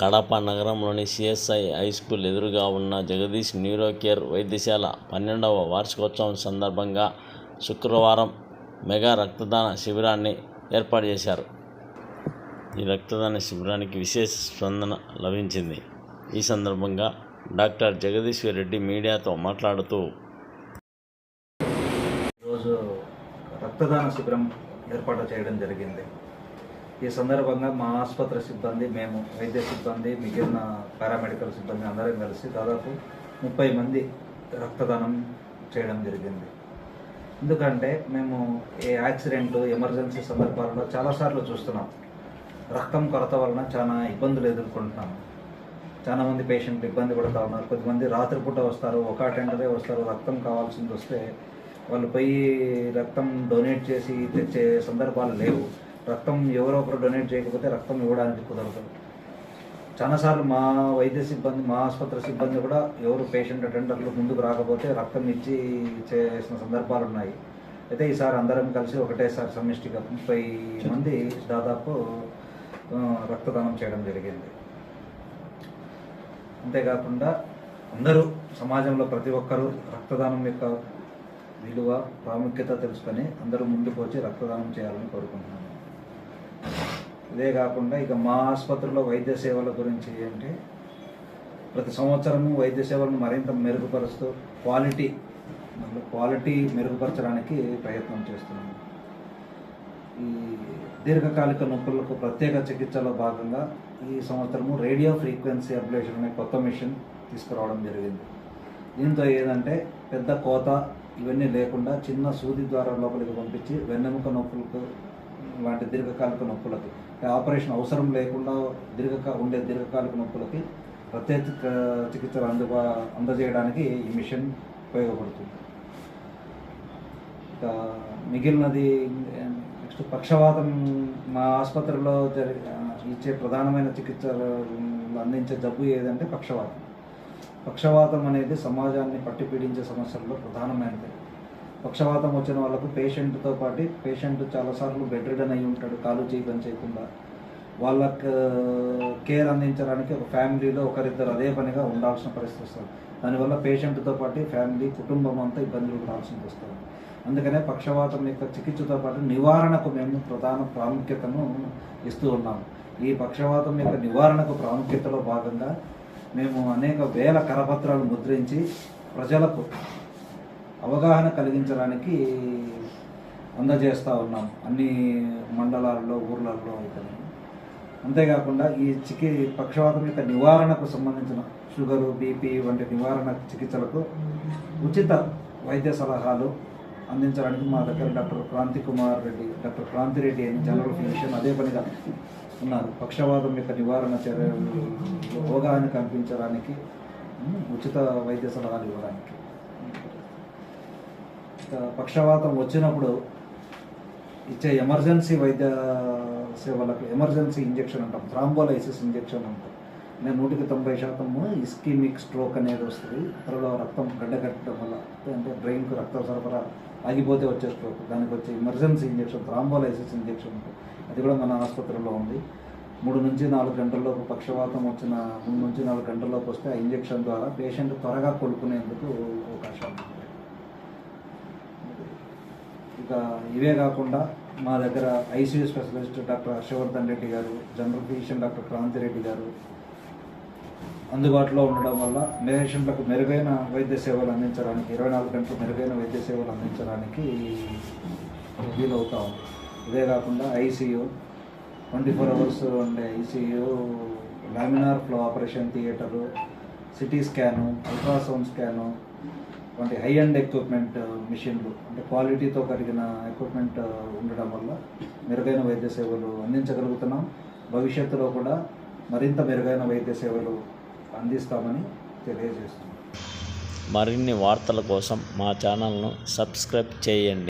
కడప నగరంలోని CSI high school ఎదురుగా ఉన్న జగదీష్ న్యూరో కేర్ వైద్యశాల పన్నెండవ వార్షికోత్సవం సందర్భంగా శుక్రవారం మెగా రక్తదాన శిబిరాన్ని ఏర్పాటు చేశారు. ఈ రక్తదాన శిబిరానికి విశేష స్పందన లభించింది. ఈ సందర్భంగా డాక్టర్ జగదీశ్వర్ రెడ్డి మీడియాతో మాట్లాడుతూ ఈరోజు రక్తదాన శిబిరం ఏర్పాటు చేయడం జరిగింది. ఈ సందర్భంగా మా ఆసుపత్రి సిబ్బంది మేము వైద్య సిబ్బంది మిగిలిన పారామెడికల్ సిబ్బంది అందరం కలిసి దాదాపు ముప్పై మంది రక్తదానం చేయడం జరిగింది. ఎందుకంటే మేము ఏ యాక్సిడెంట్ ఎమర్జెన్సీ సందర్భాలలో చాలాసార్లు చూస్తున్నాం. రక్తం కొరత వలన చాలా ఇబ్బందులు ఎదుర్కొంటున్నాం. చాలా మంది పేషెంట్లు ఇబ్బంది పడుతూ ఉన్నారు. కొద్దిమంది రాత్రిపూట వస్తారు ఒక అటెండరే వస్తారు రక్తం కావాల్సింది వస్తే వాళ్ళు పోయి రక్తం డొనేట్ చేసి తెచ్చే సందర్భాలు లేవు. రక్తం ఎవరో ఒకరు డొనేట్ చేయకపోతే రక్తం ఇవ్వడానికి కుదరదు. చాలాసార్లు మా వైద్య సిబ్బంది మా ఆసుపత్రి సిబ్బంది కూడా ఎవరు పేషెంట్ అటెండర్లు ముందుకు రాకపోతే రక్తం ఇచ్చి చేసిన సందర్భాలు ఉన్నాయి. అయితే ఈసారి అందరం కలిసి ఒకటేసారి సమిష్టిగా ముప్పై మంది దాదాపు రక్తదానం చేయడం జరిగింది. అంతేకాకుండా అందరూ సమాజంలో ప్రతి ఒక్కరూ రక్తదానం యొక్క విలువ ప్రాముఖ్యత తెలుసుకొని అందరూ ముందుకు వచ్చి రక్తదానం చేయాలని కోరుకుంటున్నాను. ఇదే కాకుండా ఇక మా ఆసుపత్రిలో వైద్య సేవల గురించి అంటే ప్రతి సంవత్సరము వైద్య సేవలను మరింత మెరుగుపరుస్తూ క్వాలిటీ మళ్ళీ క్వాలిటీ మెరుగుపరచడానికి ప్రయత్నం చేస్తున్నాము. ఈ దీర్ఘకాలిక నొప్పులకు ప్రత్యేక చికిత్సలో భాగంగా ఈ సంవత్సరము రేడియో ఫ్రీక్వెన్సీ అబ్లేషన్ అనే కొత్త మిషన్ తీసుకురావడం జరిగింది. దీంతో ఏదంటే పెద్ద కోత ఇవన్నీ లేకుండా చిన్న సూది ద్వారా లోపలికి పంపించి వెన్నెముక నొప్పులకు లాంటి దీర్ఘకాలిక నొప్పులకి ఆపరేషన్ అవసరం లేకుండా దీర్ఘకా ఉండే దీర్ఘకాలిక నొప్పులకి ప్రత్యేక చికిత్సలు అందుబా అందజేయడానికి ఈ మిషన్ ఉపయోగపడుతుంది. ఇంకా మిగిలినది నెక్స్ట్ పక్షవాతం మా ఆసుపత్రిలో జరి ఇచ్చే ప్రధానమైన చికిత్సలు అందించే జబ్బు ఏదంటే పక్షవాతం. పక్షవాతం అనేది సమాజాన్ని పట్టి పీడించే సమస్యల్లో ప్రధానమైనది. పక్షవాతం వచ్చిన వాళ్ళకు పేషెంట్తో పాటు పేషెంట్ చాలాసార్లు బెడ్ రిడన్ అయి ఉంటాడు కాలు చేయి చేయకుండా. వాళ్ళకు కేర్ అందించడానికి ఒక ఫ్యామిలీలో ఒకరిద్దరు అదే పనిగా ఉండాల్సిన పరిస్థితి వస్తుంది. దానివల్ల పేషెంట్తో పాటు ఫ్యామిలీ కుటుంబం అంతా ఇబ్బందులు ఉండాల్సింది వస్తుంది. అందుకనే పక్షవాతం యొక్క చికిత్సతో పాటు నివారణకు మేము ప్రధాన ప్రాముఖ్యతను ఇస్తూ ఉన్నాము. ఈ పక్షవాతం యొక్క నివారణకు ప్రాముఖ్యతలో భాగంగా మేము అనేక వేల కరపత్రాలు ముద్రించి ప్రజలకు అవగాహన కలిగించడానికి అందజేస్తూ ఉన్నాం. అన్ని మండలాల్లో ఊర్లలో అయితే. అంతేకాకుండా ఈ చికి పక్షవాతం యొక్క నివారణకు సంబంధించిన షుగరు బీపీ వంటి నివారణ చికిత్సలకు ఉచిత వైద్య సలహాలు అందించడానికి మా దగ్గర డాక్టర్ క్రాంతి కుమార్ రెడ్డి డాక్టర్ క్రాంతి రెడ్డి అని జనరల్ ఫిజిషియన్ అదే పనిగా ఉన్నారు. పక్షవాతం యొక్క నివారణ చర్యలు అవగాహన కల్పించడానికి ఉచిత వైద్య సలహాలు ఇవ్వడానికి. పక్షవాతం వచ్చినప్పుడు ఇచ్చే ఎమర్జెన్సీ వైద్య సేవలకు ఎమర్జెన్సీ ఇంజెక్షన్ అంటాం థ్రాంబోలైసిస్ ఇంజెక్షన్ అంటాం. నేను నూటికి తొంభై శాతము ఇస్కీమిక్ స్ట్రోక్ అనేది వస్తుంది. త్వరలో రక్తం గడ్డగట్టడం వల్ల అంటే బ్రెయిన్కు రక్త సరఫరా ఆగిపోతే వచ్చే స్ట్రోక్ దానికి వచ్చే ఎమర్జెన్సీ ఇంజెక్షన్ థ్రాంబోలైసిస్ ఇంజెక్షన్ ఉంటుంది. అది కూడా మన ఆసుపత్రిలో ఉంది. మూడు నుంచి నాలుగు గంటల్లోపు పక్షవాతం వచ్చిన మూడు నుంచి నాలుగు గంటల్లోపు వస్తే ఆ ఇంజెక్షన్ ద్వారా పేషెంట్ త్వరగా కోలుకునేందుకు అవకాశం ఉంది. ఇక ఇవే కాకుండా మా దగ్గర ICU specialist doctor Harshavardhan Reddy గారు జనరల్ ఫిజిషియన్ డాక్టర్ క్రాంతిరెడ్డి గారు అందుబాటులో ఉండడం వల్ల పేషెంట్లకు మెరుగైన వైద్య సేవలు అందించడానికి ఇరవై నాలుగు గంటలు మెరుగైన వైద్య సేవలు అందించడానికి వీలవుతా ఉంది. ఇదే కాకుండా ఐసీయూ ట్వంటీ ఫోర్ అవర్స్ ఉండే ICU laminar flow operation theatre CT scan ultrasound scan వంటి హై అండ్ ఎక్విప్మెంట్ మిషన్లు అంటే క్వాలిటీతో కలిగిన ఎక్విప్మెంట్ ఉండడం వల్ల మెరుగైన వైద్య సేవలు అందించగలుగుతున్నాం. భవిష్యత్తులో కూడా మరింత మెరుగైన వైద్య సేవలు అందిస్తామని తెలియజేస్తున్నాం. మరిన్ని వార్తల కోసం మా ఛానల్ను సబ్స్క్రైబ్ చేయండి.